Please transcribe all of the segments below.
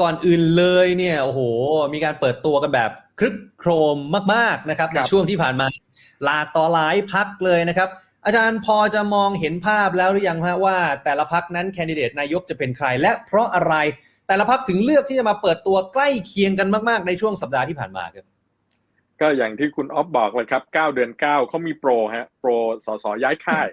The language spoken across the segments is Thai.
ก่อนอื่นเลยเนี่ยโอ้โห มีการเปิดตัวกันแบบครึกโครมมาก ๆ นะครับคในรับช่วงที่ผ่านมาหลากต่อหลายพักเลยนะครับ อาจารย์พอจะมองเห็นภาพแล้วหรือยังฮะว่า แต่ละพักนั้นแคนดิเดตนายกจะเป็นใคร และเพราะอะไรแต่ละพักถึงเลือกที่จะมาเปิดตัวใกล้เคียงกันมาก ๆ ในช่วงสัปดาห์ที่ผ่านมาครับ ก็อย่างที่คุณออฟบอกเลยครับ9เดือน9เขามีโปรฮะ โปรสสย้ายค่าย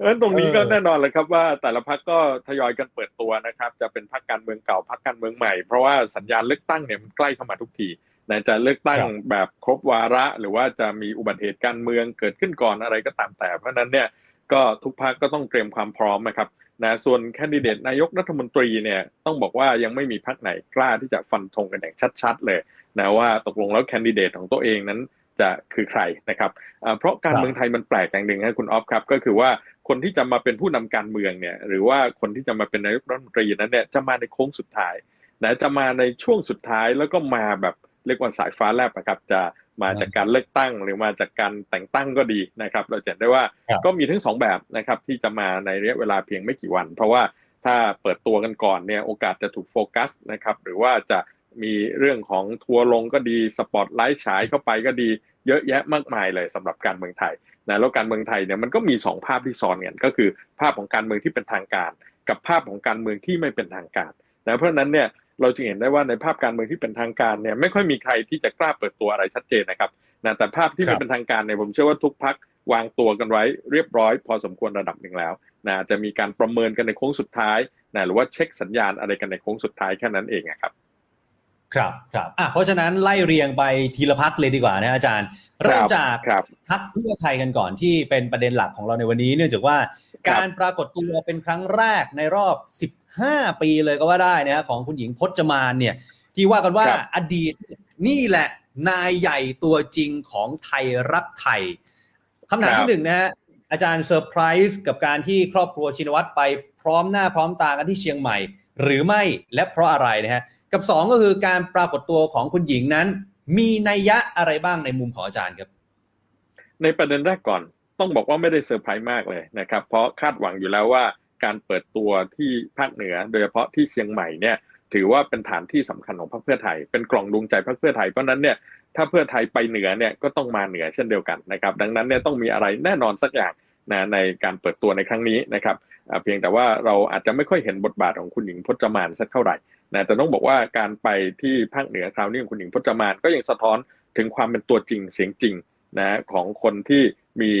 เออตรงนี้ก็เออแน่นอนเลยครับว่าแต่ละพักก็ทยอยกันเปิดตัวนะครับ จะเป็นพักการเมืองเก่าพักการเมืองใหม่เพราะว่าสัญญาณเลือกตั้งเนี่ยมันใกล้เข้ามาทุกทีนะจะเลือกตั้งครับแบบครบวาระ หรือว่าจะมีอุบัติเหตุการเมืองเกิดขึ้นก่อนอะไรก็ตามแต่ เพราะฉะนั้นเนี่ยก็ทุกพักก็ต้องเตรียมความพร้อมนะครับ นะส่วนแคนดิเดตนายกรัฐมนตรีเนี่ยต้องบอกว่ายังไม่มีพักไหนกล้าที่จะฟันธงกันอย่างชัดๆเลยนะว่าตกลงแล้วแคนดิเดตของตัวเองนั้นจะคือใครนะครับเพราะการเมืองไทยมันแปลกอย่างหนึ่งครับคุณออฟครับ ก็คือว่าคนที่จะมาเป็นผู้นำการเมืองเนี่ยหรือว่าคนที่จะมาเป็นนายกรัฐมนตรีนั้นเนี่ยจะมาในโค้งสุดท้ายนะจะมาในช่วงสุดท้ายแล้วก็มาแบบเรียกว่าสายฟ้าแลบนะครับจะ มาจากการเลือกตั้งหรือมาจากการแต่งตั้งก็ดีนะครับ เราจะเห็นได้ว่าครับก็มีทั้งสองแบบนะครับที่จะมาในระยะเวลาเพียงไม่กี่วัน เพราะว่าถ้าเปิดตัวกันก่อนเนี่ยโอกาสจะถูกโฟกัสนะครับหรือว่าจะมีเรื่องของทัวร์ลงก็ดีสปอตไลท์ฉายเข้าไปก็ดีเยอะแยะมากมายเลยสำหรับการเมืองไทยนะแล้วการเมืองไทยเนี่ยมันก็มีสองภาพที่ซ้อนกันก็คือ ภาพของการเมืองที่เป็นทางการ กับภาพของการเมืองที่ไม่เป็นทางการนะเพราะฉะนั้นเนี่ย เราจึงเห็นได้ว่าในภาพการเมืองที่เป็นทางการเนี่ยไม่ค่อยมีใครที่จะกล้าเปิดตัวอะไรชัดเจนนะครับนะแต่ภาพที่ครัไม่บเป็นทางการเนี่ยผมเชื่อว่าทุกพักวางตัวกันไว้เรียบร้อย พอสมควรระดับหนึ่งแล้วนะจะมีการประเมินกันในโค้งสุดท้ายนะหรือว่าเช็คสัญญาณอะไรกันในโค้งสุดท้ายแค่นั้นเองอะครับครับครับอะเพราะฉะนั้นไล่เรียงไปทีละพักเลยดีกว่านะอาจารย์ เริ่มจากครับพักเพื่อไทยกันก่อนที่เป็นประเด็นหลักของเราในวันนี้ เนื่องจากว่าครับการปรากฏตัวเป็นครั้งแรกในรอบ 15ปีเลยก็ว่าได้นะฮะของคุณหญิงพจมานเนี่ยที่ว่ากันว่าครับอดีตนี่แหละนายใหญ่ตัวจริงของไทยรักไทยคำถามที่หนึ่งนะฮะอาจารย์เซอร์ไพรส์กับการที่ครอบครัวชินวัตรไปพร้อมหน้าพร้อมตากันที่เชียงใหม่ หรือไม่และเพราะอะไรนะฮะกับสองก็คือการปรากฏตัวของคุณหญิงนั้น มีนัยยะอะไรบ้างในมุมของอาจารย์ครับ ในประเด็นแรกก่อนต้องบอกว่าไม่ได้เซอร์ไพรส์มากเลยนะครับ เพราะคาดหวังอยู่แล้วว่า การเปิดตัวที่ภาคเหนือ โดยเฉพาะที่เชียงใหม่เนี่ยถือว่าเป็นฐานที่สำคัญของพรรคเพื่อไทย เป็นกล่องดวงใจพรรคเพื่อไทยเพราะนั้นเนี่ยถ้าเพื่อไทยไปเหนือเนี่ยก็ต้องมาเหนือเช่นเดียวกันนะครับ ดังนั้นเนี่ยต้องมีอะไรแน่นอนสักอย่างนะในการเปิดตัวในครั้งนี้นะครับเพียงแต่ว่าเราอาจจะไม่ค่อยเห็นบทบาทของคุณหญิงพจมานสักเท่าไหร่นะแต่ต้องบอกว่าการไปที่ภาคเหนือคราวนี้ของคุณหญิงพจมานก็ยังสะท้อนถึงความเป็นตัวจริงเสียงจริงนะของคนที่มี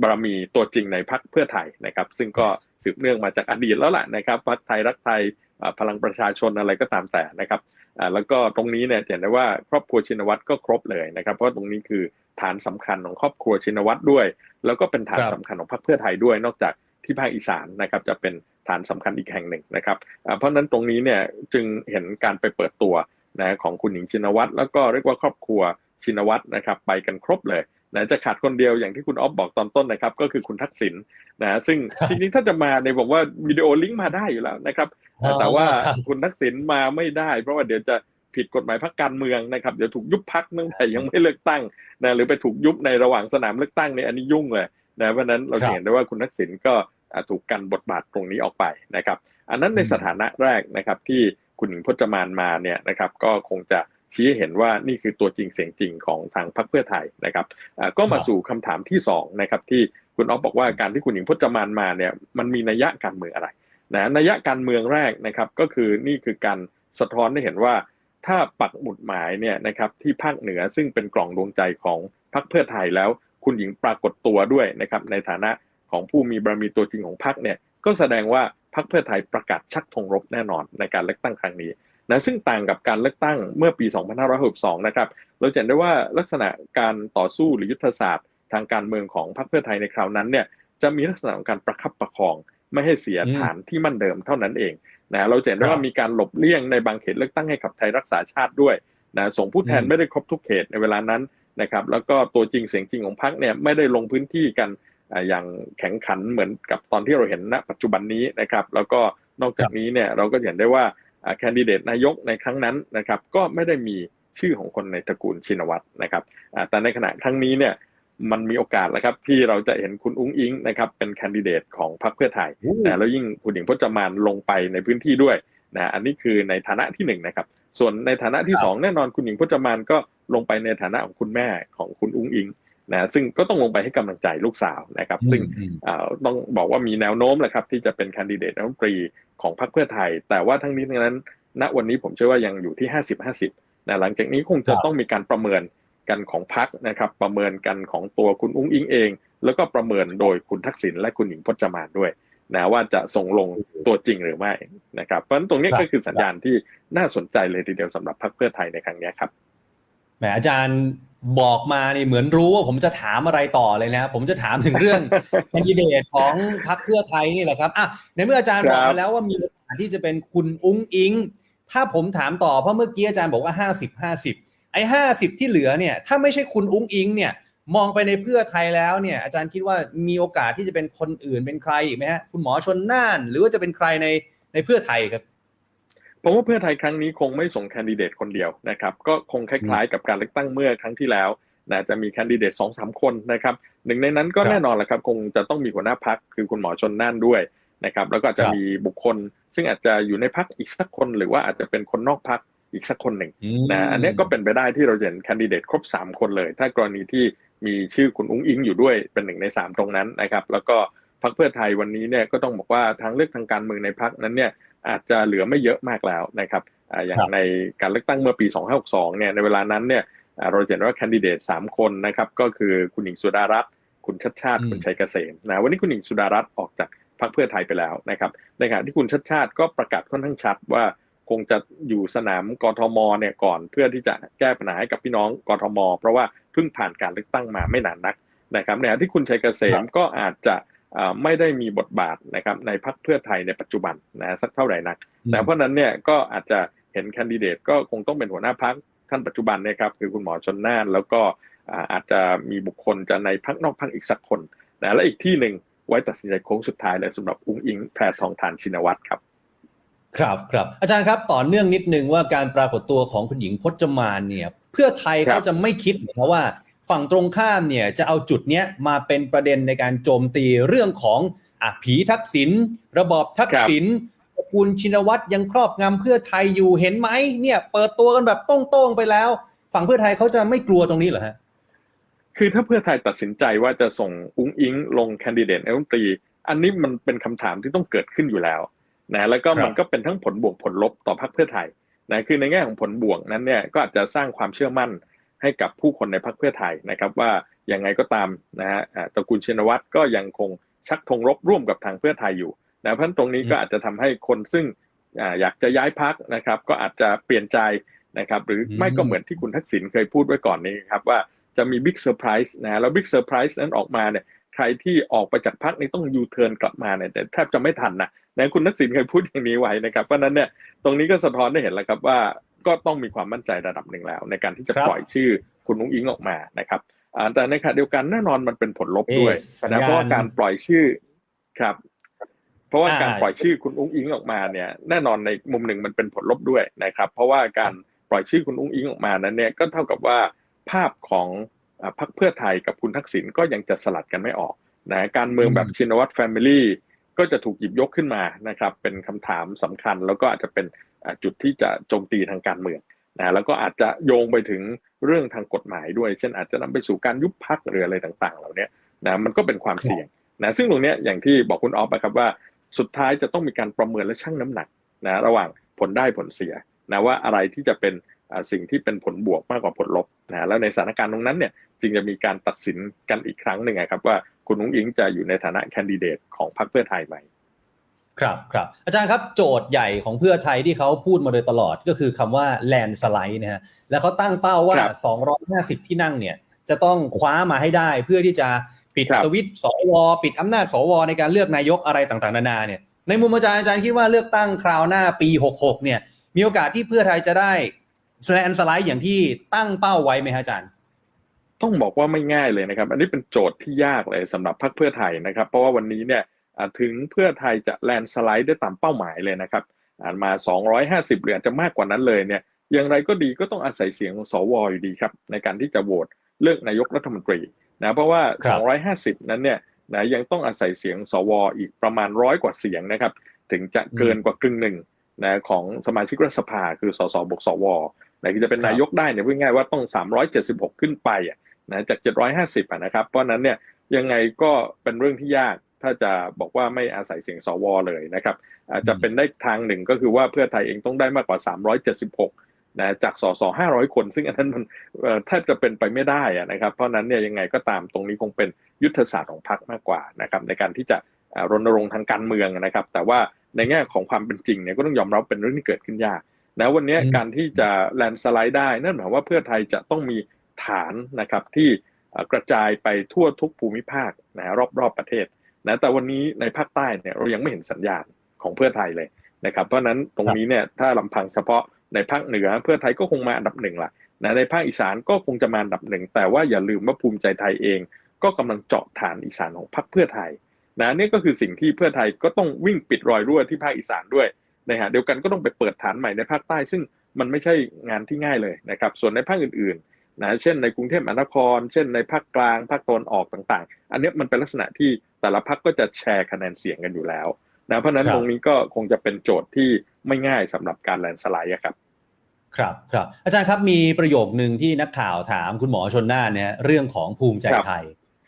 บารมีตัวจริงในพรรคเพื่อไทยนะครับ ซึ่งก็สืบเนื่องมาจากอดีตแล้วแหละนะครับพรรคไทยรักไทยอ่าพลังประชาชนอะไรก็ตามแต่นะครับอ่าแล้วก็ตรงนี้เนี่ยจะเห็นได้ว่าครอบครัวชินวัตรก็ครบเลยนะครับเพราะตรงนี้คือฐานสำคัญของครอบครัวชินวัตรด้วย แล้วก็เป็นฐานครับสำคัญของพรรคเพื่อไทยด้วย นอกจากที่ภาคอีสานนะครับจะเป็นฐานสำคัญอีกแห่งหนึ่งนะครับอ่าเพราะฉะนั้นตรงนี้เนี่ยจึงเห็นการไปเปิดตัวนะของคุณหญิงชินวัตรแล้วก็เรียกว่าครอบครัวชินวัตรนะครับไปกันครบเลย นะจะขาดคนเดียวอย่างที่คุณออฟบอกตอนต้นนะครับ ก็คือคุณทักษิณนะซึ่งจริงๆถ้าจะมาในยบอกว่าวิดีโอลิงก์มาได้อยู่แล้วนะครับอ๋อแต่ว่าครับคุณทักษิณมาไม่ได้ เพราะว่าเดี๋ยวจะผิดกฎหมายพรรคการเมืองนะครับเดี๋ยวถูกยุบพักตั้งแต่ยังไม่เลือกตั้งนะหรือไปถูกยุบในระหว่างสนามเลือกตั้งเนี่ยอันนี้ยุ่งเลยนะเพราะฉะนั้นเราจะเห็นได้ว่าคุณทักษิณก็อ่าถูกกันบทบาทตรงนี้ออกไปนะครับ อันนั้นในสถานะแรกนะครับที่คุณหญิงพจมานมาเนี่ยนะครับ ก็คงจะ ชี้ให้เห็นว่านี่คือตัวจริงเสียงจริงของทางพรรคเพื่อไทยนะครับก็มาสู่คำถามที่สองนะครับที่คุณอ๊อฟบอกว่าการที่คุณหญิงพจมานมาเนี่ยมันมีนัยยะการเมืองอะไรนะนัยยะการเมืองแรกนะครับก็คือนี่คือการสะท้อนให้เห็นว่าถ้าปักหมุดหมายเนี่ยนะครับที่ภาคเหนือซึ่งเป็นกล่องดวงใจของพรรคเพื่อไทยแล้ว คุณหญิงปรากฏตัวด้วยนะครับในฐานะของผู้มีบารมีตัวจริงของพรรคเนี่ยก็แสดงว่าพรรคเพื่อไทยประกาศชักธงรบแน่นอนในการเลือกตั้งครั้งนี้ นะซึ่งต่างกับการเลือกตั้งเมื่อปี 2562 นะครับ เราจะเห็นได้ว่าลักษณะการต่อสู้หรือยุทธศาสตร์ทางการเมืองของพรรคเพื่อไทยในคราวนั้นเนี่ยจะมีลักษณะของการประคับประคองไม่ให้เสียอืมฐานที่มั่นเดิมเท่านั้นเองนะเราจะเห็นได้ครัว่าบมีการหลบเลี่ยงในบางเขตเลือกตั้งให้กับไทยรักษาชาติด้วยนะส่งผู้แทนอืมไม่ได้ครบทุกเขตในเวลานั้นนะครับแล้วก็ตัวจริงเสียงจริงของพรรคเนี่ยไม่ได้ลงพื้นที่กันอ่าอย่างแข็งขันเหมือนกับตอนที่เราเห็นณปัจจุบันนี้นะครับแล้วก็นอกจากนี้เนี่ยเราก็เห็นได้ว่า แคนดิเดตนายกในครั้งนั้นนะครับก็ไม่ได้มีชื่อของคนในตระกูลชินวัตรนะครับอ่าแต่ในขณะครั้งนี้เนี่ยมันมีโอกาสแล้วครับที่เราจะเห็นคุณอุ้งอิงนะครับเป็นแคนดิเดตของพรรคเพื่อไทยโอ้นะแล้วยิ่งคุณหญิงพจมานลงไปในพื้นที่ด้วยนะอันนี้คือในฐานะที่หนึ่งนะครับ ส่วนในฐานะที่สองแน่นอนคุณหญิงพจมานก็ลงไปในฐานะของคุณแม่ของคุณอุ้งอิง นะซึ่งก็ต้องลงไปให้กำลังใจลูกสาวนะครับ ซึ่งอืมอ่าต้องบอกว่ามีแนวโน้มแหละครับ ที่จะเป็นแคนดิเดตรัฐมนตรีของพรรคเพื่อไทย แต่ว่าทั้งนี้ทั้งนั้น ณวันนี้ผมเชื่อว่ายังอยู่ที่ 50 50นะหลังจากนี้คงจะครับต้องมีการประเมินกันของพรรคนะครับ ประเมินกันของตัวคุณอุ้งอิงเอง แล้วก็ประเมินโดยคุณทักษิณและคุณหญิงพจมานด้วยนะว่าจะส่งลงตัวจริงหรือไม่นะครับเพราะฉะนั้นตรงนี้ครับก็คือสัญญาณที่น่าสนใจเลยทีเดียวสำหรับพรรคเพื่อไทยในครั้งนี้ครับแห มอาจารย์บอกมานี่เหมือนรู้ว่าผมจะถามอะไรต่อเลยนะครับผมจะถามถึงเรื่องแคนดิเดตของพรรคเพื่อไทยนี่แหละครับอะในเมื่ออาจารย์ครับบอกมาแล้วว่ามีโอกาสที่จะเป็นคุณอุ้งอิง ถ้าผมถามต่อเพราะเมื่อกี้อาจารย์บอกว่าห้าสิบห้าสิบไอ้ห้าสิบที่เหลือเนี่ย ถ้าไม่ใช่คุณอุ้งอิง เนี่ย มองไปในเพื่อไทยแล้วเนี่ย อาจารย์คิดว่ามีโอกาสที่จะเป็นคนอื่นเป็นใครอีกไหมฮะคุณหมอชนน่าน หรือว่าจะเป็นใครในในเพื่อไทยครับ ผมว่าเพื่อไทยครั้งนี้คงไม่ส่งแคนดิเดตคนเดียวนะครับ ก็คงคล้ายๆกับการเลือกตั้งเมื่อครั้งที่แล้วนะจะมีแคนดิเดตสองสามคนนะครับหนึ่งในนั้นก็ครับแน่นอนแหละครับ คงจะต้องมีหัวหน้าพักคือคุณหมอชนน่านด้วยนะครับแล้วก็อาจจะครับมีบุคคล ซึ่งอาจจะอยู่ในพักอีกสักคนหรือว่าอาจจะเป็นคนนอกพักอีกสักคนหนึ่งนะอันเนี้ยก็เป็นไปได้ที่เราจะเห็นแคนดิเดตครบ 3 คนเลย ถ้ากรณีที่มีชื่อคุณอุ้งอิงอยู่ด้วยเป็นหนึ่งใน 3 ตรงนั้นนะครับ แล้วก็พรรคเพื่อไทยวันนี้เนี่ยก็ต้องบอกว่าทางเลือกทางการเมืองในพรรคนั้นเนี่ย อาจจะเหลือไม่เยอะมากแล้วนะครับอ่าอย่างครับในการเลือกตั้งเมื่อปี 2562 เนี่ยในเวลานั้นเนี่ยอ่าเราจะเห็นว่าแคนดิเดต3คนนะครับก็คือคุณหญิงสุดารัตน์คุณชัดชาติอืมคุณชัยเกษมนะวันนี้คุณหญิงสุดารัตน์ออกจากพรรคเพื่อไทยไปแล้วนะครับในขณะที่คุณชัดชาติก็ประกาศค่อนข้างชัดว่าคงจะอยู่สนามกทมเนี่ยก่อนเพื่อที่จะแก้ปัญหาให้กับพี่น้องกทม เพราะว่าเพิ่งผ่านการเลือกตั้งมาไม่นานนักนะครับในขณะที่คุณชัยเกษมก็อาจจะเอ่อ ไม่ได้มีบทบาทนะครับในพรรคเพื่อไทยในปัจจุบันนะสักเท่าไหร่นัก แต่เพราะฉะนั้นเนี่ยก็อาจจะเห็นแคนดิเดตก็คงต้องเป็นหัวหน้าพักท่านปัจจุบันเนยครับคือคุณหมอชนน่าน แล้วก็อ่าอาจจะมีบุคคลจะในพักนอกพักอีกสักคนนะและอีกที่หนึ่งไว้ตัดสินใจโค้งสุดท้ายเลยสำหรับอุ้งอิงแพทองทานชินวัตรครับครับครับอาจารย์ครับต่อเนื่องนิดนึงว่าการปรากฏตัวของคุณหญิงพจมานเนี่ย เพื่อไทยครับเขาจะไม่คิดเหรอครับว่า ฝั่งตรงข้ามเนี่ยจะเอาจุดเนี้ยมาเป็นประเด็นในการโจมตีเรื่องของอะผีทักษิณระบอบทักษิณตระกูลชินวัตรยังครอบงำเพื่อไทยอยู่เห็นไหมเนี่ย เปิดตัวกันแบบโต้งๆไปแล้ว ฝั่งเพื่อไทยเขาจะไม่กลัวตรงนี้เหรอฮะคือถ้าเพื่อไทยตัดสินใจว่าจะส่งอุ้งอิงลงแคนดิเดตนายกรัฐมนตรี อันนี้มันเป็นคำถามที่ต้องเกิดขึ้นอยู่แล้วนะแล้วก็ครับมันก็เป็นทั้งผลบวกผลลบต่อพรรคเพื่อไทยนะคือในแง่ของผลบวกนั้นเนี่ยก็อาจจะสร้างความเชื่อมั่น ให้กับผู้คนในพรรคเพื่อไทยนะครับ ว่ายังไงก็ตามนะฮะอ่าตระกูลชินวัตรก็ยังคงชักธงรบร่วมกับทางเพื่อไทยอยู่นะเพราะฉะนั้นตรงนี้ก็อาจจะทำให้คนซึ่งอ่าอยากจะย้ายพักนะครับ ก็อาจจะเปลี่ยนใจนะครับ หรือไม่ก็เหมือนที่คุณทักษิณเคยพูดไว้ก่อนนี้ครับว่าจะมีบิ๊กเซอร์ไพรส์นะแล้วบิ๊กเซอร์ไพรส์นั้นออกมาเนี่ยใครที่ออกไปจากพักนี้ต้องยูเทิร์นกลับมาเนี่ยแต่แทบจะไม่ทันนะนะคุณทักษิณเคยพูดอย่างนี้ไว้นะครับเพราะฉะนั้นเนี่ยตรงนี้ก็สะท้อนได้เห็นแล้วครับว่า ก็ต้องมีความมั่นใจระดับหนึ่งแล้ว ในการที่จะครับปล่อยชื่อคุณนุ้งอิงออกมานะครับอ่าแต่ในขณะเดียวกันแน่นอนมันเป็นผลลบด้วยเอ๊ะสัญนะญาณเพราะว่าการปล่อยชื่อครับ เพราะว่าอ่าการปล่อยชื่อคุณอุ้งอิงออกมาเนี่ย แน่นอนในมุมหนึ่งมันเป็นผลลบด้วยนะครับ เพราะว่าการปล่อยชื่อคุณอุ้งอิงออกมานั้นเนี่ยก็เท่ากับว่าภาพของอ่าพรรคเพื่อไทยกับคุณทักษิณก็ยังจะสลัดกันไม่ออกนะการเมืองแบบชินวัตรแฟมิลี่ก็จะถูกหยิบยกขึ้นมานะครับ เป็นคำถามสำคัญแล้วก็อาจจะเป็นอ่า จุดที่จะโจมตีทางการเมืองนะแล้วก็อาจจะโยงไปถึงเรื่องทางกฎหมายด้วย เช่นอาจจะนำไปสู่การยุบพักหรืออะไรต่างๆ เหล่านี้นะมันก็เป็นความเสี่ยงนะซึ่งตรงนี้อย่างที่บอกคุณออฟไปครับว่าสุดท้ายจะต้องมีการประเมินและชั่งน้ำหนักนะระหว่างผลได้ผลเสียนะว่าอะไรที่จะเป็นอ่าสิ่งที่เป็นผลบวกมากกว่าผลลบนะแล้วในสถานการณ์ตรงนั้นเนี่ยจึงจะมีการตัดสินกันอีกครั้งหนึ่งอะครับว่าคุณนุ้งอิงจะอยู่ในฐานะแคนดิเดตของพรรคเพื่อไทยไหม ครับครับอาจารย์ครับโจทย์ใหญ่ของเพื่อไทยที่เขาพูดมาโดยตลอดก็คือคำว่าแลนสไลด์นะฮะแล้วเขาตั้งเป้าว่าครับ250 ที่นั่งเนี่ยจะต้องคว้ามาให้ได้เพื่อที่จะปิดครับสวิตช์สวปิดอำนาจสวในการเลือกนายกอะไรต่างๆนานาเนี่ยในมุมอาจารย์อาจารย์คิดว่าเลือกตั้งคราวหน้าปี 66 เนี่ย มีโอกาสที่เพื่อไทยจะได้แลนสไลด์อย่างที่ตั้งเป้าไว้ไหมฮะอาจารย์ ต้องบอกว่าไม่ง่ายเลยนะครับ อันนี้เป็นโจทย์ที่ยากเลยสำหรับพรรคเพื่อไทยนะครับ เพราะว่าวันนี้เนี่ยอ่า ถึงเพื่อไทยจะแลนด์สไลด์ได้ตามเป้าหมายเลยนะครับอ่านมา 250 หรืออาจจะมากกว่านั้นเลยเนี่ยอย่างไรก็ดีก็ต้องอาศัยเสียงของสวอยู่ดีครับ ในการที่จะโหวตเลือกนายกรัฐมนตรีนะเพราะว่าครับ250 นั้นเนี่ยนะยังต้องอาศัยเสียงสวอีกประมาณร้อยกว่าเสียงนะครับ ถึงจะเกินกว่ากึ่งหนึ่งนะของสมาชิกรัฐสภาคือสสบวกสวนะที่จะเป็นครับนายกได้เนี่ยพูดง่ายๆว่าต้อง 376 ขึ้นไปอะนะจาก 750อะนะครับ เพราะฉะนั้นเนี่ยยังไงก็เป็นเรื่องที่ยาก ถ้าจะบอกว่าไม่อาศัยเสียงสวเลยนะครับอาจจะเป็นได้ทางหนึ่งก็คือว่าเพื่อไทยเองต้องได้มากกว่า 376นะจากสส500 คน ซึ่งอันนั้นมันเอ่อแทบจะเป็นไปไม่ได้อะนะครับ เพราะฉะนั้นเนี่ยยังไงก็ตามตรงนี้คงเป็นยุทธศาสตร์ของพรรคมากกว่านะครับในการที่จะอ่ารณรงค์ทางการเมืองนะครับ แต่ว่าในแง่ของความเป็นจริงเนี่ยก็ต้องยอมรับเป็นเรื่องที่เกิดขึ้นยากนะวันนี้อืมการที่จะแลนสไลด์ได้นั่นหมายความว่าเพื่อไทยจะต้องมีฐานนะครับที่เอ่อกระจายไปทั่วทุกภูมิภาคนะรอบๆประเทศ นะแต่วันนี้ในภาคใต้เนี่ยเรายังไม่เห็นสัญญาณของเพื่อไทยเลยนะครับเพราะฉะนั้นตรงนี้เนี่ยถ้าลำพังเฉพาะในภาคเหนือเพื่อไทยก็คงมาอันดับหนึ่งละนะในภาคอีสานก็คงจะมาอันดับหนึ่งแต่ว่าอย่าลืมว่าภูมิใจไทยเอง ก็กำลังเจาะฐานอีสานของพรรคเพื่อไทยนะนี่ก็คือสิ่งที่เพื่อไทยก็ต้องวิ่งปิดรอยรั่วที่ภาคอีสานด้วยนะฮะเดียวกันก็ต้องไปเปิดฐานใหม่ในภาคใต้ ซึ่งมันไม่ใช่งานที่ง่ายเลยนะครับส่วนในภาคอื่นๆ นะเช่นในกรุงเทพมหานคร เช่นในภาคกลางภาคตะวันออกต่างๆ อันเนี้ยมันเป็นลักษณะที่แต่ละพรรคก็จะแชร์คะแนนเสียงกันอยู่แล้วนะเพราะฉะนั้นครับตรงนี้ก็คงจะเป็นโจทย์ที่ไม่ง่ายสำหรับการแลนด์สไลด์อะครับครับครับอาจารย์ครับมีประโยคหนึ่งที่นักข่าวถามคุณหมอชนน่านเนี่ยเรื่องของภูมิใจไทย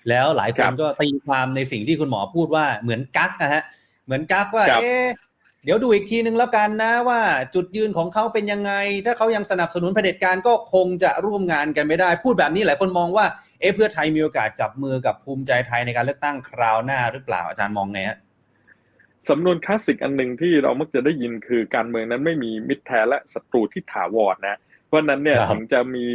แล้วหลายคครันบก็ตีความในสิ่งที่คุณหมอพูดว่าเหมือนกักนะฮะเหมือนกักว่าครับเอ๊ะ เดี๋ยวดูอีกทีนึงแล้วกันนะว่าจุดยืนของเขาเป็นยังไง ถ้าเขายังสนับสนุนเผด็จการก็คงจะร่วมงานกันไม่ได้ พูดแบบนี้หลายคนมองว่าเอ๊ะเพื่อไทยมีโอกาสจับมือกับภูมิใจไทยในการเลือกตั้งคราวหน้าหรือเปล่าอาจารย์มองไงฮะสำนวนคลาสสิกอันหนึ่งที่เรามักจะได้ยินคือการเมืองนั้นไม่มีมิตรแท้และศัตรูที่ถาวรนะ เพราะฉะนั้นเนี่ยครับถึงจะมี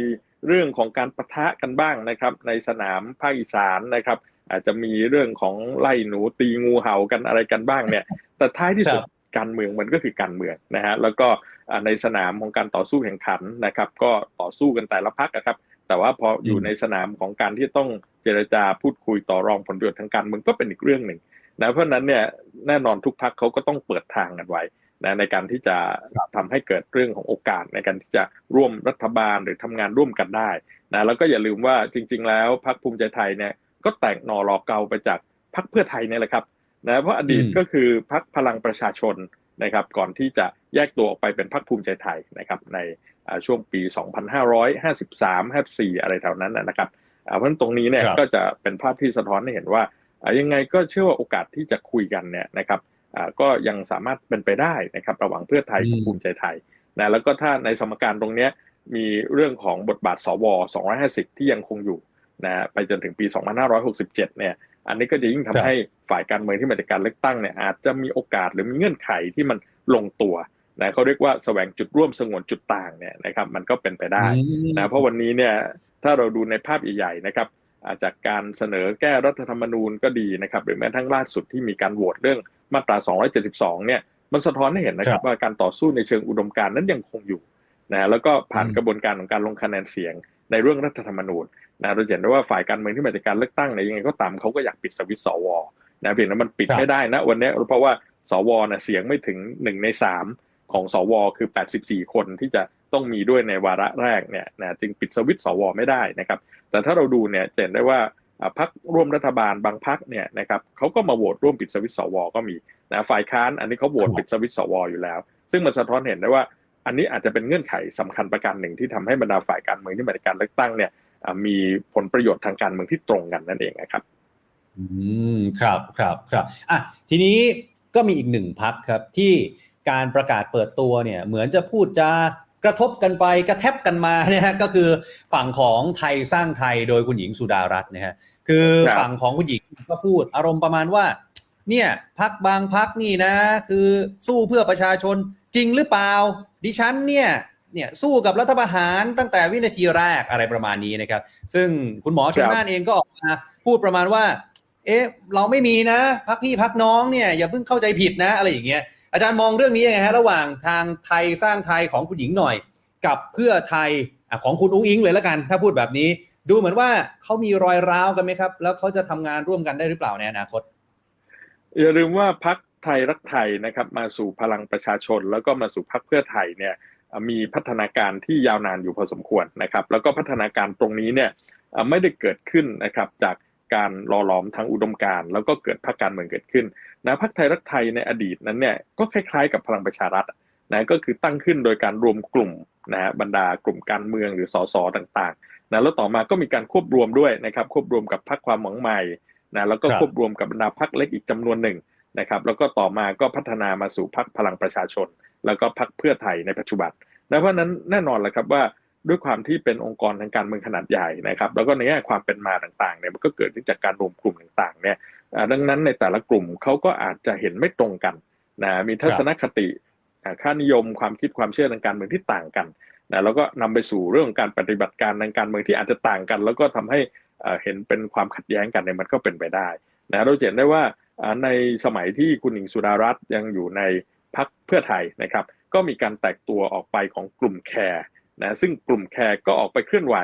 เรื่องของการปะทะกันบ้างนะครับ ในสนามภาคอีสานนะครับ อาจจะมีเรื่องของไล่หนูตีงูเห่ากันอะไรกันบ้างเนี่ย แต่ท้ายที่สุด การเมืองมันก็คือการเมืองนะฮะแล้วก็ในสนามของการต่อสู้แข่งขันนะครับ ก็ต่อสู้กันแต่ละพักนะครับ แต่ว่าพออยู่ในสนามของการที่ต้องเจรจาพูดคุยต่อรองผลประโยชน์ทางการเมืองก็เป็นอีกเรื่องหนึ่งนะเพราะนั้นเนี่ยแน่นอนทุกพักเขาก็ต้องเปิดทางกันไว้นะในการที่จะทำให้เกิดเรื่องของโอกาสในการที่จะร่วมรัฐบาลหรือทำงานร่วมกันได้นะแล้วก็อย่าลืมว่าจริง ๆ แล้วพรรคภูมิใจไทยเนี่ยก็แตกหนอรอเกาไปจากพรรคเพื่อไทยเนี่ยแหละครับ นะเพราะอดีตอืมก็คือพรรคพลังประชาชนนะครับ ก่อนที่จะแยกตัวออกไปเป็นพรรคภูมิใจไทยนะครับ ในอ่าช่วงปี 2553 54 อะไรแถวนั้นนะนะครับอ่าเพราะฉะนั้นตรงนี้เนี่ยครับก็จะเป็นภาพที่สะท้อนให้เห็นว่าอ่ายังไงก็เชื่อว่าโอกาสที่จะคุยกันเนี่ยนะครับอ่าก็ยังสามารถเป็นไปได้นะครับ ระหว่างเพื่อไทยกับอืมภูมิใจไทยนะแล้วก็ถ้าในสมการตรงเนี้ยมีเรื่องของบทบาทสว 250 ที่ยังคงอยู่นะไปจนถึงปี 2567 เนี่ย อันนี้ก็จะยิ่งทำให้ฝ่ายการเมืองที่มาจากการเลือกตั้งเนี่ยอาจจะมีโอกาสหรือมีเงื่อนไขที่มันลงตัวนะเขาเรียกว่าแสวงจุดร่วมสงวนจุดต่างเนี่ยนะครับมันก็เป็นไปได้อืมนะเพราะวันนี้เนี่ยถ้าเราดูในภาพใหญ่ๆนะครับอ่าจากการเสนอแก้รัฐธรรมนูญก็ดีนะครับหรือแม้ทั้งล่าสุดที่มีการโหวตเรื่องมาตรา 272 เนี่ยมันสะท้อนให้เห็นนะครัครับบว่าการต่อสู้ในเชิงอุดมการณ์นั้นยังคงอยู่นะแล้วก็ผ่านอืมกระบวนการของการลงคะแนนเสียง ในเรื่องรัฐธรรมนูญนะเราจะเห็นได้ว่าฝ่ายการเมืองที่มาจากการเลือกตั้งเนี่ยยังไงก็ตามเขาก็อยากปิดสวิตช์สวนะเพียงแต่มันปิดครับไม่ได้นะวันนี้เพราะว่าสวน่ะเสียงไม่ถึงหนึ่งในสามของสวคือ 84 คนที่จะต้องมีด้วยในวาระแรกเนี่ยนะจึงปิดสวิตช์สวไม่ได้นะครับ แต่ถ้าเราดูเนี่ยจะเห็นได้ว่าอ่าพรรคร่วมรัฐบาลบางพรรคเนี่ยนะครับเขาก็มาโหวตร่วมปิดสวิตช์สวก็มีนะฝ่ายค้านอันนี้เขาโหวตครับปิดสวิตช์สวอยู่แล้ว ซึ่งมันสะท้อนเห็นได้ว่า อันนี้อาจจะเป็นเงื่อนไขสำคัญประการหนึ่งที่ทำให้บรรดาฝ่ายการเมืองที่มาจากการเลือกตั้งเนี่ยอ่ามีผลประโยชน์ทางการเมืองที่ตรงกันนั่นเองนะครับ อืมครับครับครับอะทีนี้ก็มีอีกหนึ่งพักครับ ที่การประกาศเปิดตัวเนี่ย เหมือนจะพูดจะกระทบกันไปกระแทบกันมาเนี่ยฮะก็คือฝั่งของไทยสร้างไทยโดยคุณหญิงสุดารัตน์นะฮะคือครับฝั่งของคุณหญิงก็พูดอารมณ์ประมาณว่า เนี่ยพักบางพักนี่นะ คือสู้เพื่อประชาชน จริงหรือเปล่า ดิฉันเนี่ยเนี่ยสู้กับรัฐประหารตั้งแต่วินาทีแรกอะไรประมาณนี้นะครับ ซึ่งคุณหมอชนน่านเองก็ออกมาพูดประมาณว่า เอ๊ะ เราไม่มีนะพักพี่พักน้องเนี่ยอย่าเพิ่งเข้าใจผิดนะอะไรอย่างเงี้ยอาจารย์มองเรื่องนี้ยังไงฮะระหว่างทางไทยสร้างไทยของคุณหญิงหน่อย กับเพื่อไทยอของคุณอุ้งอิงเลยล้วกัน ถ้าพูดแบบนี้ ดูเหมือนว่าเขามีรอยร้าวกันไหมครับ แล้วเขาจะทำงานร่วมกันได้หรือเปล่าในอนาคตอย่าลืมว่าพัก ไทยรักไทยนะครับมาสู่พลังประชาชน แล้วก็มาสู่พักเพื่อไทยเนี่ยมีพัฒนาการที่ยาวนานอยู่พอสมควรนะครับแล้วก็พัฒนาการตรงนี้เนี่ยเอ่อไม่ได้เกิดขึ้นนะครับจากการหล่อหลอมทางอุดมการณ์แล้วก็เกิดพรรคการเมืองเกิดขึ้นนะพรรคไทยรักไทยในอดีตนั้นเนี่ยก็คล้ายๆกับพลังประชารัฐนะก็คือตั้งขึ้นโดยการรวมกลุ่มนะฮะบรรดากลุ่มการเมืองหรือสสต่างๆนะแล้วต่อมาก็มีการควบรวมด้วยนะครับควบรวมกับพรรคความหวังใหม่นะแล้วก็ครับควบรวมกับบรรดาพรรคเล็กอีกจำนวนหนึ่ง นะครับแล้วก็ต่อมาก็พัฒนามาสู่พรรคพลังประชาชน แล้วก็พรรคเพื่อไทยในปัจจุบันนะเพราะนั้นแน่นอนแหละครับว่าด้วยความที่เป็นองค์กรทางการเมืองขนาดใหญ่นะครับ แล้วก็ในแง่ความเป็นมาต่างๆเนี่ยมันก็เกิดขึ้นจากการรวมกลุ่มต่างๆเนี่ยดังนั้นในแต่ละกลุ่มเขาก็อาจจะเห็นไม่ตรงกันนะมีทัศนคติค่านิยมความคิดความเชื่อทางการเมืองที่ต่างกันนะแล้วก็นำไปสู่เรื่องการปฏิบัติการทางการเมืองที่อาจจะต่างกัน แล้วก็ทำให้เห็นเป็นความขัดแย้งกันเนี่ยมันก็เป็นไปได้นะเราเห็นได้ว่า ในสมัยที่คุณหญิงสุดารัตน์ยังอยู่ในพรรคเพื่อไทยนะครับก็มีการแตกตัวออกไปของกลุ่มแคร์นะซึ่งกลุ่มแคร์ก็ออกไปเคลื่อนไหว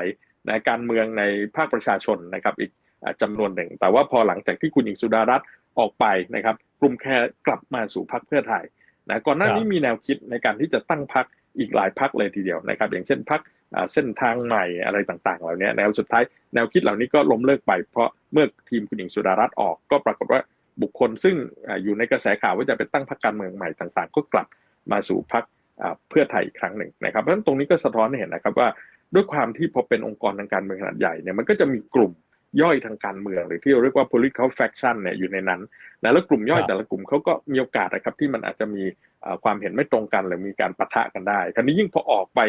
นะการเมืองในภาคประชาชนนะครับอีกอ่าจำนวนหนึ่ง แต่ว่าพอหลังจากที่คุณหญิงสุดารัตน์ออกไปนะครับ กลุ่มแคร์กลับมาสู่พรรคเพื่อไทยนะก่อนหน้านี้มีแนวคิดในการที่จะตั้งพรรคอีกหลายพรรคเลยทีเดียวนะครับ อย่างเช่นพรรคอ่าเส้นทางใหม่อะไรต่างๆ เหล่านี้แนวสุดท้ายแนวคิดเหล่านี้ก็ล้มเลิกไปเพราะเมื่อทีมคุณหญิงสุดารัตน์ออกก็ปรากฏว่า บุคคลซึ่งอ่าอยู่ในกระแสข่าวว่าจะไปตั้งพรรคการเมืองใหม่ต่างๆ ก็กลับมาสู่พรรคอ่าเพื่อไทยอีกครั้งหนึ่งนะครับเพราะฉะนั้นตรงนี้ก็สะท้อนให้เห็นนะครับว่าด้วยความที่พอเป็นองค์กรทางการเมืองขนาดใหญ่เนี่ยมันก็จะมีกลุ่มย่อยทางการเมืองหรือที่เราเรียกว่า political faction เนี่ยอยู่ในนั้นนะแล้วกลุ่มย่อยครับแต่ละกลุ่มเขาก็มีโอกาสนะครับที่มันอาจจะมีอ่าความเห็นไม่ตรงกันหรือมีการปะทะกันได้คราวนี้ยิ่งพอออกไป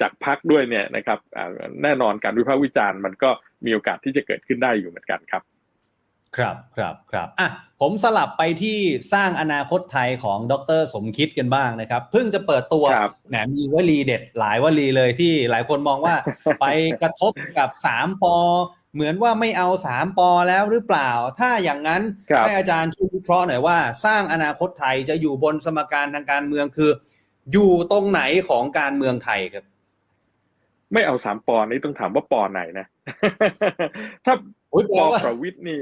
จากพักด้วยเนี่ยนะครับอ่าแน่นอนการวิพากษ์วิจารณ์มันก็มีโอกาสที่จะเกิดขึ้นได้อยู่เหมือนกันครับ ครับครับครับอะผมสลับไปที่สร้างอนาคตไทยของดรสมคิดกันบ้างนะครับ เพิ่งจะเปิดตัวครับแหมมีวลีเด็ดหลายวลีเลยที่หลายคนมองว่าไปกระทบกับสามปอเหมือนว่าไม่เอาสามปอแล้วหรือเปล่า ถ้าอย่างนั้นครับให้อาจารย์ช่วยวิเคราะห์หน่อยว่า สร้างอนาคตไทยจะอยู่บนสมการทางการเมืองคือ อยู่ตรงไหนของการเมืองไทยครับ ไม่เอาสามปอนี้ต้องถามว่าปอไหนนะ ถ้าโอ้ยปแปลอว่าประวิทย์นี่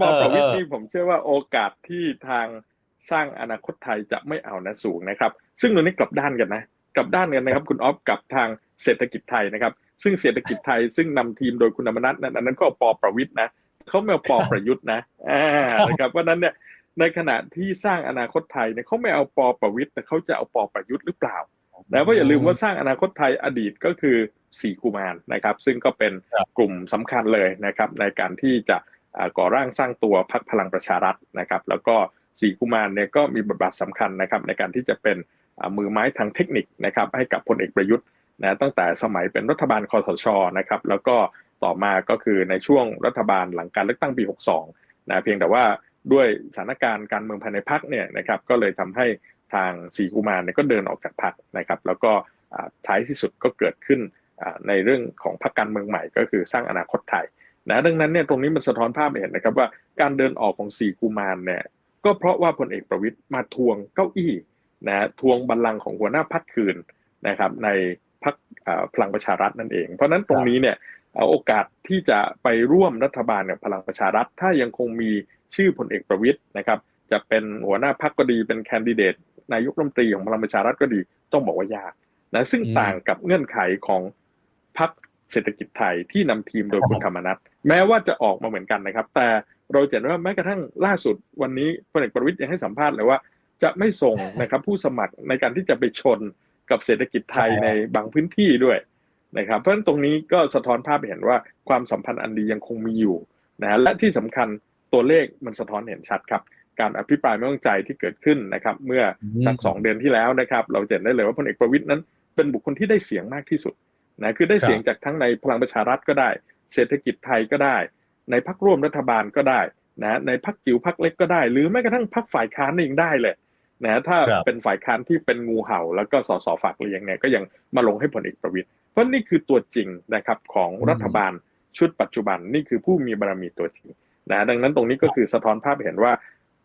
ปอเออประวิทย์เออนี่ผมเชื่อว่าโอกาสที่ทางสร้างอนาคตไทยจะไม่เอานะสูงนะครับ ซึ่งตรงนี้กลับด้านกันนะ กลับด้านกันนะครับ คุณออฟกับทางเศรษฐกิจไทยนะครับ ซึ่งเศรษฐกิจไทยซึ่งนำทีมโดยคุณอมนัทนั้นอันนั้นก็เอาปอประวิทย์นะเขาไม่เอาปอประยุทธ์นะอ่านะครับเพราะฉะนั้นเนี่ยในขณะที่สร้างอนาคตไทยเนี่ยเขาไม่เอาปอประวิทย์แต่เขาจะเอาปอประยุทธ์หรือเปล่านะเพราะอย่าลืมว่าสร้างอนาคตไทยอดีตก็คือสี่กุมารนะครับ ซึ่งก็เป็นครับกลุ่มสำคัญเลยนะครับ ในการที่จะอ่า ก่อร่างสร้างตัวพรรคพลังประชารัฐนะครับ แล้วก็สีกุมารเนี่ยก็มีบทบาทสำคัญนะครับในการที่จะเป็นมือไม้ทางเทคนิคนะครับให้กับพลเอกประยุทธ์นะตั้งแต่สมัยเป็นรัฐบาลคอสชนะครับแล้วก็ต่อมาก็คือในช่วงรัฐบาลหลังการเลือกตั้งปี 62นะเพียงแต่ว่าด้วยสถานการณ์การเมืองภายในพรรคเนี่ยนะครับก็เลยทำให้ทางสีกุมารเนี่ยก็เดินออกจากพรรคนะครับ แล้วก็ท้ายที่สุดก็เกิดขึ้นในเรื่องของพรรคการเมืองใหม่ ก็คือสร้างอนาคตไทย นะดังนั้นเนี่ยตรงนี้มันสะท้อนภาพเห็นนะครับว่าการเดินออกของสีกุมารเนี่ยก็เพราะว่าพลเอกประวิตยมาทวงเก้าอี้นะทวงบัลลังก์ของหัวหน้าพรรคคืนนะครับในพรรคอ่าพลังประชารัฐนั่นเอง เพราะฉะนั้นตรงนี้เนี่ยเอ่อโอกาสที่จะไปร่วมรัฐบาลกับพลังประชารัฐ ถ้ายังคงมีชื่อพลเอกประวิตยนะครับ จะเป็นหัวหน้าพรรคก็ดีเป็นแคนดิเดตนายกรัฐมนตรีของพลังประชารัฐก็ดีต้องบอกว่ายากนะซึ่งต่างกับเงื่อนไขของพรรค เศรษฐกิจไทยที่นำทีมโดยคุณธรรมนัฐแม้ว่าจะออกมาเหมือนกันนะครับ แต่เราเห็นว่าแม้กระทั่งล่าสุดวันนี้พลเอกประวิตยยังให้สัมภาษณ์เลยว่า จะไม่ส่งนะครับผู้สมัครในการที่จะไปชนกับเศรษฐกิจไทยในบางพื้นที่ด้วยนะครับ เพราะฉะนั้นตรงนี้ก็สะท้อนภาพเห็นว่าความสัมพันธ์อันดียังคงมีอยู่นะและที่สำคัญตัวเลขมันสะท้อนเห็นชัดครับการอภิปรายไม่ไว้วางใจที่เกิดขึ้นนะครับ เมื่อสักสองเดือนที่แล้วนะครับ เราเห็นได้เลยว่าพลเอกประวิตยนั้น เป็นบุคคลที่ได้เสียงมากที่สุด นะคือได้เสียงจากทั้งในพลังประชารัฐก็ได้ เศรษฐกิจไทยก็ได้ ในพักร่วมรัฐบาลก็ได้นะในพักจิ๋วพักเล็กก็ได้ หรือแม้กระทั่งพักฝ่ายค้านเองได้เลยนะถ้าครับเป็นฝ่ายค้านที่เป็นงูเห่า แล้วก็สสฝากเลี้ยงเนี่ยก็ยังมาลงให้พลเอกประวิตยเพราะนี่คือตัวจริงนะครับของรัฐบาลชุดปัจจุบันนี่คือผู้มีบารมีตัวจริงนะดังนั้นตรงนี้ก็คือสะท้อนภาพให้เห็นว่า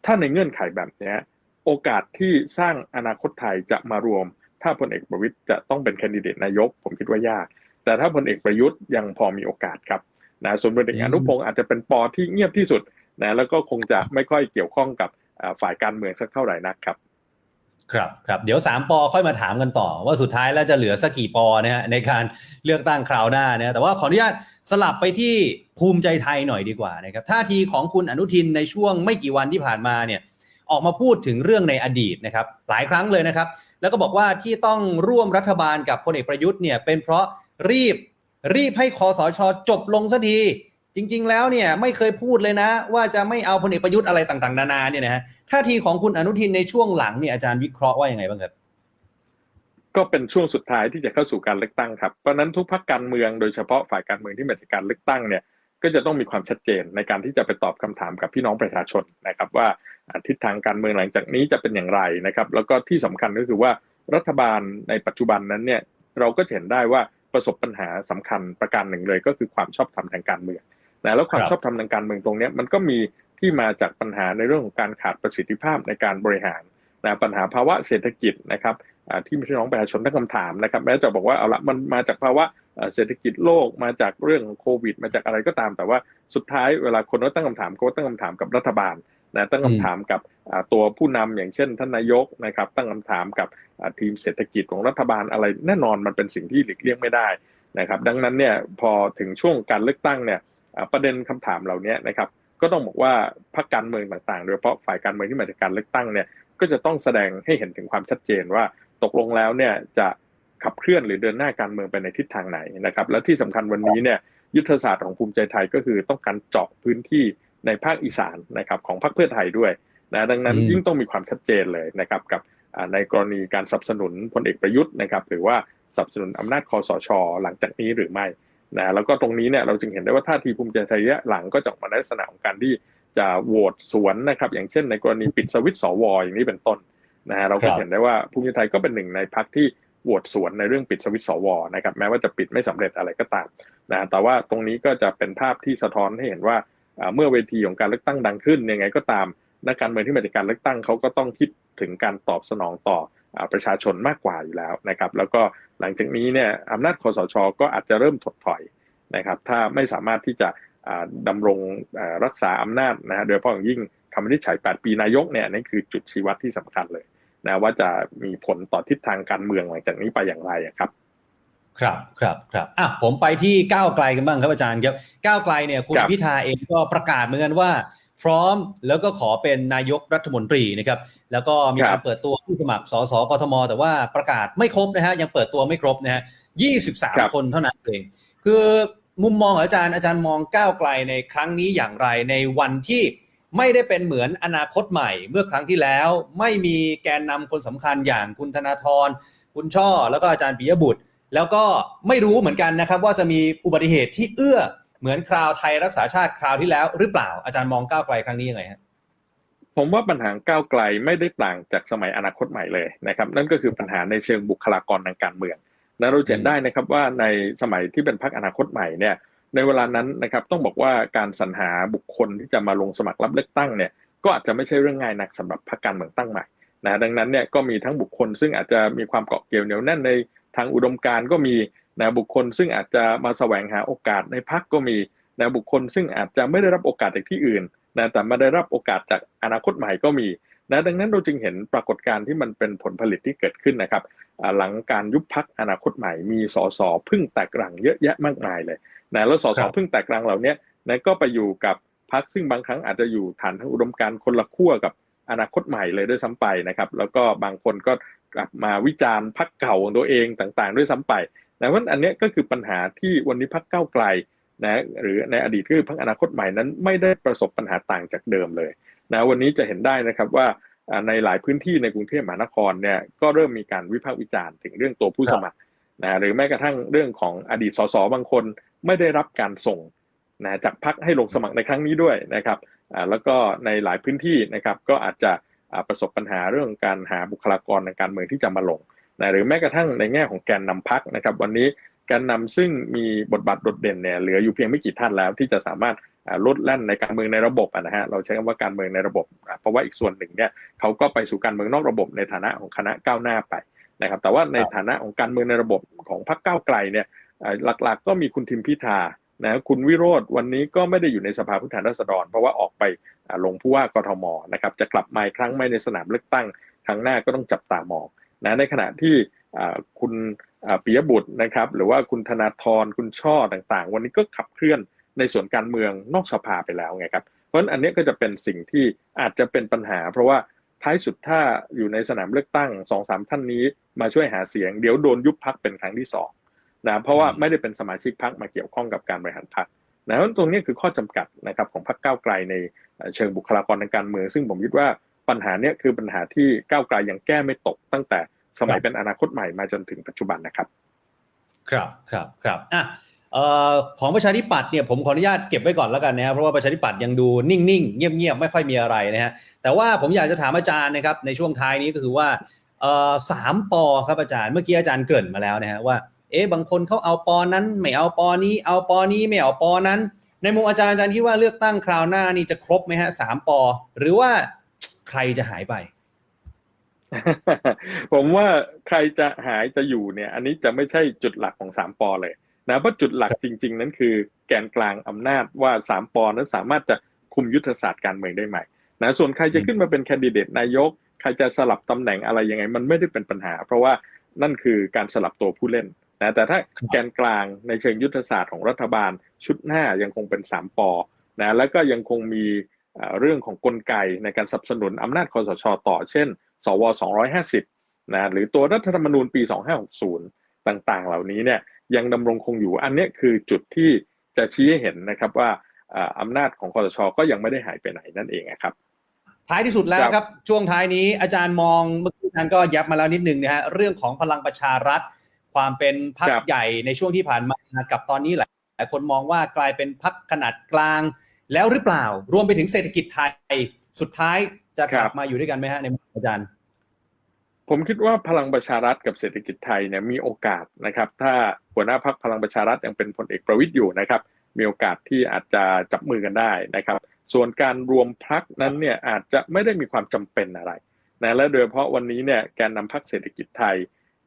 ถ้าในเงื่อนไขแบบเนี้ยโอกาสที่สร้างอนาคตไทยจะมารวม ถ้าพลเอกประวิตยจะต้องเป็นแคนดิเดตนายก ผมคิดว่ายาก แต่ถ้าพลเอกประยุทธ์ยังพอมีโอกาสครับนะส่วนพลเอกอนุพงศ์อาจจะเป็นปอที่เงียบที่สุดนะแล้วก็คงจะไม่ค่อยเกี่ยวข้องกับฝ่ายการเมืองสักเท่าไหร่นักครับครับครับเดี๋ยวสามปอค่อยมาถามกันต่อ ว่าสุดท้ายแล้วจะเหลือสักกี่ปอนะฮะในการเลือกตั้งคราวหน้านะแต่ว่าขออนุญาตสลับไปที่ภูมิใจไทยหน่อยดีกว่านะครับท่าทีของคุณอนุทินในช่วงไม่กี่วันที่ผ่านมาเนี่ยออกมาพูดถึงเรื่องในอดีตนะครับหลายครั้งเลยนะครับ แล้วก็บอกว่าที่ต้องร่วมรัฐบาลกับพลเอกประยุทธ์เนี่ยเป็นเพราะรีบรีบให้คอสชจบลงสักทีจริง ๆ แล้วเนี่ยไม่เคยพูดเลยนะ ว่าจะไม่เอาพลเอกประยุทธ์อะไรต่างๆ นานาเนี่ยนะฮะท่าทีของคุณอนุทินในช่วงหลังเนี่ยอาจารย์วิเคราะห์ว่ายังไงบ้างครับก็เป็นช่วงสุดท้ายที่จะเข้าสู่การเลือกตั้งครับเพราะนั้นทุกพรรคการเมืองโดยเฉพาะฝ่ายการเมืองที่มาจากการเลือกตั้งเนี่ย ก็จะต้องมีความชัดเจนในการที่จะไปตอบคำถามกับพี่น้องประชาชนนะครับ ว่าทิศทางการเมืองหลังจากนี้จะเป็นอย่างไรนะครับ แล้วก็ที่สำคัญก็คือว่ารัฐบาลในปัจจุบันนั้นเนี่ยเราก็เห็นได้ว่าประสบปัญหาสำคัญประการหนึ่งเลย ก็คือความชอบธรรมทางการเมืองนะแล้วความชอบธรรมทางการเมืองตรงนี้มันก็มีที่มาจากปัญหาในเรื่องของการขาดประสิทธิภาพในการบริหารนะปัญหาภาวะเศรษฐกิจนะครับที่พี่น้องประชาชนตั้งคำถามนะครับแม้จะบอกว่าเอาละมันมาจากภาวะ เศรษฐกิจโลกมาจากเรื่องของโควิด มาจากอะไรก็ตาม แต่ว่าสุดท้ายเวลาคนก็ตั้งคำถามเขาก็ตั้งคำถามกับรัฐบาลนะตั้งคำถามกับตัวผู้นำอย่างเช่นท่านนายกนะครับตั้งคำถามกับทีมเศรษฐกิจของรัฐบาลอะไรแน่นอนมันเป็นสิ่งที่หลีกเลี่ยงไม่ได้นะครับดังนั้นเนี่ยพอถึงช่วงการเลือกตั้งเนี่ยประเด็นคำถามเหล่านี้นะครับก็ต้องบอกว่าพรรคการเมืองต่างๆ โดยเฉพาะฝ่ายการเมืองที่มาจากการเลือกตั้งเนี่ยก็จะต้องแสดงให้เห็นถึงความชัดเจนว่าตกลงแล้วเนี่ยจะ ขับเคลื่อนหรือเดินหน้าการเมืองไปในทิศทางไหนนะครับ และที่สำคัญวันนี้เนี่ยยุทธศาสตร์ของภูมิใจไทยก็คือต้องการเจาะพื้นที่ในภาคอีสานนะครับของพรรคเพื่อไทยด้วยนะดังนั้นอืมยิ่งต้องมีความชัดเจนเลยนะครับกับอ่าในกรณีการสนับสนุนพลเอกประยุทธ์นะครับหรือว่าสนับสนุนอำนาจคอสช หลังจากนี้หรือไม่นะแล้วก็ตรงนี้เนี่ยเราจึงเห็นได้ว่าท่าทีภูมิใจไทยระยะหลังก็จะออกมาในลักษณะของการที่จะโหวตสวนนะครับอย่างเช่น ในกรณีปิดสวิตช์สวอย่างนี้เป็นต้นนะฮะเราก็ครับเห็นได้ว่าภูมิใจไทยก็เป็นหนึ่งในพรรคที่ โหวตสวนในเรื่องปิดสวิตสวนะครับแม้ว่าจะปิดไม่สำเร็จอะไรก็ตามนะแต่ว่าตรงนี้ก็จะเป็นภาพที่สะท้อนให้เห็นว่าเมื่อเวทีของการเลือกตั้งดังขึ้นยังไงก็ตามนักการเมืองที่มาจากการเลือกตั้งเขาก็ต้องคิดถึงการตอบสนองต่ออประชาชนมากกว่าอยู่แล้วนะครับ แล้วก็หลังจากนี้เนี่ยอำนาจคอสช ก็อาจจะเริ่มถดถอยนะครับถ้าไม่สามารถที่จะอ่าดำรงรักษาอำนาจนะฮะโดยเฉพาะอย่างยิ่งคำวินิจฉัย 8 ปีนายกเนี่ยนั่นคือจุดชี้วัดที่สำคัญเลย นะว่าจะมีผลต่อทิศทางการเมืองหลังจากนี้ไปอย่างไรอะครับ ครับครับครับอะผมไปที่ก้าวไกลกันบ้างครับอาจารย์ครับก้าวไกลเนี่ยคุณครับพิธาเองก็ประกาศเหมือนกันว่า พร้อมแล้วก็ขอเป็นนายกรัฐมนตรีนะครับแล้วก็มีการเปิดตัวผู้สมัครสสกทม แต่ว่าประกาศไม่ครบนะฮะยังเปิดตัวไม่ครบนะฮะ23คนเท่านั้นเองคือมุมมองของอาจารย์อาจารย์มองก้าวไกลในครั้งนี้อย่างไรในวันที่ ไม่ได้เป็นเหมือนอนาคตใหม่เมื่อครั้งที่แล้ว ไม่มีแกนนำคนสำคัญอย่างคุณธนาธรคุณช่อ แล้วก็อาจารย์ปิยบุตร แล้วก็ไม่รู้เหมือนกันนะครับ ว่าจะมีอุบัติเหตุที่เอื้อเหมือนคราวไทยรักษาชาติคราวที่แล้ว หรือเปล่าอาจารย์มองก้าวไกลครั้งนี้ยังไงฮะผมว่าปัญหาก้าวไกลไม่ได้ต่างจากสมัยอนาคตใหม่เลยนะครับนั่นก็คือปัญหาในเชิงบุคลากรทางการเมืองและเราเห็นได้นะครับว่าในสมัยที่เป็นพรรคอนาคตใหม่เนี่ย ในเวลานั้นนะครับต้องบอกว่าการสรรหาบุคคลที่จะมาลงสมัครรับเลือกตั้งเนี่ยก็อาจจะไม่ใช่เรื่องง่ายนักสำหรับพรรคการเมืองตั้งใหม่นะดังนั้นเนี่ยก็มีทั้งบุคคลซึ่งอาจจะมีความเกาะเกี่ยวเหนียวแน่นในทางอุดมการก็มีนะบุคคลซึ่งอาจจะมาแสวงหาโอกาสในพรรคก็มีนะบุคคลซึ่งอาจจะไม่ได้รับโอกาสจากที่อื่นนะแต่มาได้รับโอกาสจากอนาคตใหม่ก็มีนะดังนั้นเราจึงเห็นปรากฏการณ์ที่มันเป็นผลผลิตที่เกิดขึ้นนะครับหลังการยุบพักอนาคตใหม่มีสสพึ่งแตกรังเยอะแยะมากมายเลย นะแล้วสสครับพึ่งแตกรังเหล่าเนี้ยนะก็ไปอยู่กับพักซึ่งบางครั้งอาจจะอยู่ฐานทางอุดมการณ์คนละขั้วกับอนาคตใหม่เลยด้วยซ้ำไปนะครับ แล้วก็บางคนก็กลับมาวิจารณ์พักเก่าของตัวเองต่างๆ ด้วยซ้ำไปนะเพราะฉะนั้นอันเนี้ยก็คือปัญหาที่วันนี้พักเก้าวไกลนะหรือในอดีตคือพักอนาคตใหม่นั้นไม่ได้ประสบปัญหาต่างจากเดิมเลยนะวันนี้จะเห็นได้นะครับว่าอ่าในหลายพื้นที่ในกรุงเทพมหานครเนี่ยก็เริ่มมีการวิพากษ์วิจารณ์ถึงเรื่องตัวผู้ครับสมัครนะหรือแม้กระทั่งเรื่องของอดีตสสบางคน ไม่ได้รับการส่งนะจากพักให้ลงสมัครในครั้งนี้ด้วยนะครับแล้วก็ในหลายพื้นที่นะครับก็อาจจะประสบปัญหาเรื่องการหาบุคลากรในการเมืองที่จะมาลงนะหรือแม้กระทั่งในแง่ของแกนนำพักนะครับ วันนี้แกนนำซึ่งมีบทบาทโดดเด่นเนี่ยเหลืออยู่เพียงไม่กี่ท่านแล้ว ที่จะสามารถลดแล่นในการเมืองในระบบะนะฮะเราใช้คำว่าการเมืองในระบบ เพราะว่าอีกส่วนหนึ่งเนี่ยเขาก็ไปสู่การเมืองนอกระบบในฐานะของคณะก้าวหน้าไปนะครับแต่ว่าในฐานะของการเมืองในระบบของพรรคก้าวไกลเนี่ย หลักๆ ก็มีคุณทิมพิธานะคุณวิโรธวันนี้ก็ไม่ได้อยู่ในสภาผู้แทนราษฎร เพราะว่าออกไปลงผู้ว่ากทมนะครับจะกลับมาครั้งไม่ในสนามเลือกตั้งครั้งหน้าก็ต้องจับตามองนะในขณะที่คุณปิยบุตรนะครับหรือว่าคุณธนาธรคุณช่อต่างๆ วันนี้ก็ขับเคลื่อนในส่วนการเมืองนอกสภาไปแล้วไงครับเพราะฉะนั้นอันนี้ก็จะเป็นสิ่งที่อาจจะเป็นปัญหา เพราะว่าท้ายสุดถ้าอยู่ในสนามเลือกตั้งสองสามท่านนี้มาช่วยหาเสียง เดี๋ยวโดนยุบพักเป็นครั้งที่สอง นะเพราะว่าไม่ได้เป็นสมาชิกพักมาเกี่ยวข้องกับการบริหารพักนะเพราะฉะนั้นตรงนี้คือข้อจำกัดนะครับของพรรคก้าวไกลในเชิงบุคลากรทางการเมืองซึ่งผมคิดว่าปัญหาเนี้ยคือปัญหาที่ก้าวไกลยังแก้ไม่ตกตั้งแต่สมัยเป็นอนาคตใหม่มาจนถึงปัจจุบันนะครับ ครับครับครับอะเอ่อของประชาธิปัตย์เนี่ยผมขออนุญาตเก็บไว้ก่อนแล้วกันนะครับเพราะว่าประชาธิปัตย์ยังดูนิ่งๆ เงียบๆ ไม่ค่อยมีอะไรนะฮะแต่ว่าผมอยากจะถามอาจารย์นะครับในช่วงท้ายนี้ก็คือว่าเอ่อสามปอครับอาจารย์เมื่อกี้อาจารย์เกริ่นมาแล้วนะฮะว่า เอ๊ะบางคนเขาเอาปอนั้น ไม่เอาปอนี้ เอาปอนี้ไม่เอาปอนั้น ในมุมอาจารย์อาจารย์คิดว่าเลือกตั้งคราวหน้านี่จะครบไหมฮะสามปอ หรือว่าใครจะหายไป ผมว่าใครจะหายจะอยู่เนี่ย อันนี้จะไม่ใช่จุดหลักของสามปอเลยนะเพราะจุดหลักจริง ๆ นั้นคือ แกนกลางอำนาจว่าสามปอนั้นสามารถจะคุมยุทธศาสตร์การเมืองได้ไหมนะส่วนใครจะขึ้นมาเป็นแคนดิเดตนายก ใครจะสลับตำแหน่งอะไรยังไง มันไม่ได้เป็นปัญหา เพราะว่านั่นคือการสลับตัวผู้เล่น นะแต่ถ้าแกนกลางในเชิงยุทธศาสตร์ของรัฐบาลชุดหน้ายังคงเป็นสามปอนะแล้วก็ยังคงมีเอ่อเรื่องของกลไกในการสนับสนุนอำนาจคอสชต่อ เช่น สว 250นะหรือตัวรัฐธรรมนูญปี 2560 ต่างๆ เหล่านี้เนี่ยยังดำรงคงอยู่อันเนี้ยคือจุดที่จะชี้ให้เห็นนะครับว่าอ่าอำนาจของคอสชก็ยังไม่ได้หายไปไหนนั่นเองนะครับท้ายที่สุดแล้วครับครับ ช่วงท้ายนี้อาจารย์มองเมื่อกี้อาจารย์ก็ยับมาแล้วนิดนึงนะฮะเรื่องของพลังประชารัฐ ความเป็นพรรคใหญ่ในช่วงที่ผ่านมากับตอนนี้หลายหลายคนมองว่ากลายเป็นพรรคขนาดกลาง แล้วหรือเปล่า รวมไปถึงเศรษฐกิจไทย สุดท้ายจะกลับมาอยู่ด้วยกันไหมฮะในมุมอาจารย์ ผมคิดว่าพลังประชารัฐกับเศรษฐกิจไทยเนี่ยมีโอกาสนะครับ ถ้าหัวหน้าพักพลังประชารัฐยังเป็นพลเอกประวิตยอยู่นะครับ มีโอกาสที่อาจจะจับมือกันได้นะครับ ส่วนการรวมพักนั้นเนี่ยอาจจะไม่ได้มีความจำเป็นอะไรนะและโดยเฉพาะวันนี้เนี่ยแกนนำพักเศรษฐกิจไทย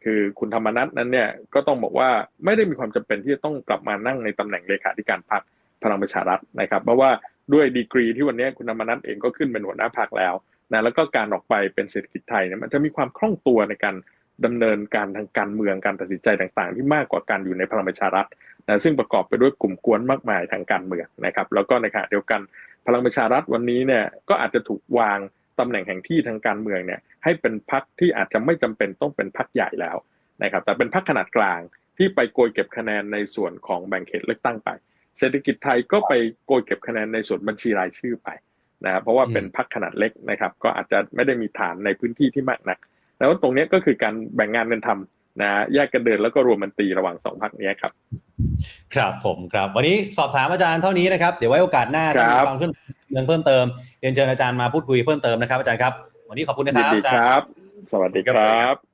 คือคุณธรรมนัฐนั้นเนี่ยก็ต้องบอกว่าไม่ได้มีความจำเป็นที่จะต้องกลับมานั่งในตำแหน่งเลขาธิการพักพลังประชารัฐนะครับเพราะว่าด้วยดีกรีที่วันนี้คุณธรรมนัฐเองก็ขึ้นเป็นหัวหน้าพักแล้วนะแล้วก็การออกไปเป็นเศรษฐกิจไทยเนี่ยมันจะมีความคล่องตัวในการดำเนินการทางการเมืองการตัดสินใจต่างๆ ที่มากกว่าการอยู่ในพลังประชารัฐนะซึ่งประกอบไปด้วยกลุ่มกวนมากมายทางการเมืองนะครับแล้วก็ในขณะเดียวกันพลังประชารัฐวันนี้เนี่ยก็อาจจะถูกวาง ตำแหน่งแห่งที่ทางการเมืองเนี่ยให้เป็นพักที่อาจจะไม่จำเป็นต้องเป็นพักใหญ่แล้วนะครับแต่เป็นพรรคขนาดกลางที่ไปโกยเก็บคะแนนในส่วนของแบ่งเขตเลือกตั้งไป เศรษฐกิจไทยก็ไปโกยเก็บคะแนนในส่วนบัญชีรายชื่อไปนะครับเพราะว่าเป็นพรรคขนาดเล็กนะครับก็อาจจะไม่ได้มีฐานในพื้นที่ที่มากนัก แล้วตรงเนี้ยก็คือการแบ่งงานกันทำนะแยกกันเดินแล้วก็รวมมันตรีระหว่างสองพรรคเนี้ยครับ ครับผมครับ วันนี้สอบถามอาจารย์เท่านี้นะครับ เดี๋ยวไว้โอกาสหน้าครัถ้าบมีความเคลื่อนไหว เรื่องเพิ่มเติมเรียนเชิญอาจารย์มาพูดคุยเพิ่มเติมนะครับอาจารย์ครับ วันนี้ขอบคุณนะครับอาจารคย์รับ สวัสดีครับ